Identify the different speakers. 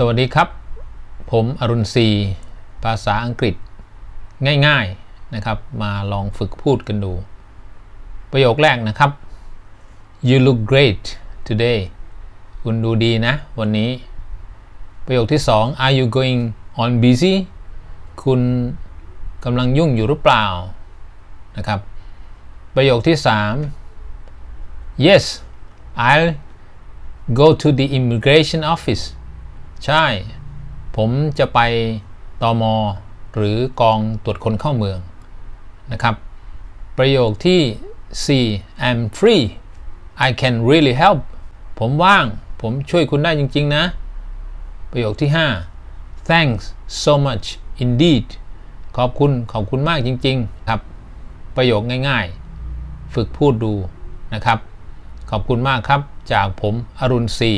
Speaker 1: สวัสดีครับ ผมอรุณศรีภาษาอังกฤษ ง่าย ๆนะครับ มาลองฝึกพูดกันดู ประโยคแรกนะครับ you look great today คุณดูดีนะ วันนี้ ประโยคที่สอง are you going on busy คุณกำลังยุ่งอยู่หรือเปล่านะครับ ประโยคที่สาม yes I'll go to the immigration office ใช่ ผมจะไปตอมอหรือกองตรวจคนเข้าเมืองนะครับ ประโยคที่ 4 I'm free I can really help ผมว่าง ผมช่วยคุณได้จริง ๆ นะ ประโยคที่ 5 thanks so much indeed ขอบคุณ ขอบคุณมากจริง ๆ ครับ ประโยคง่าย ๆ ฝึกพูดดูนะครับ ขอบคุณมากครับ จากผมอรุณศรี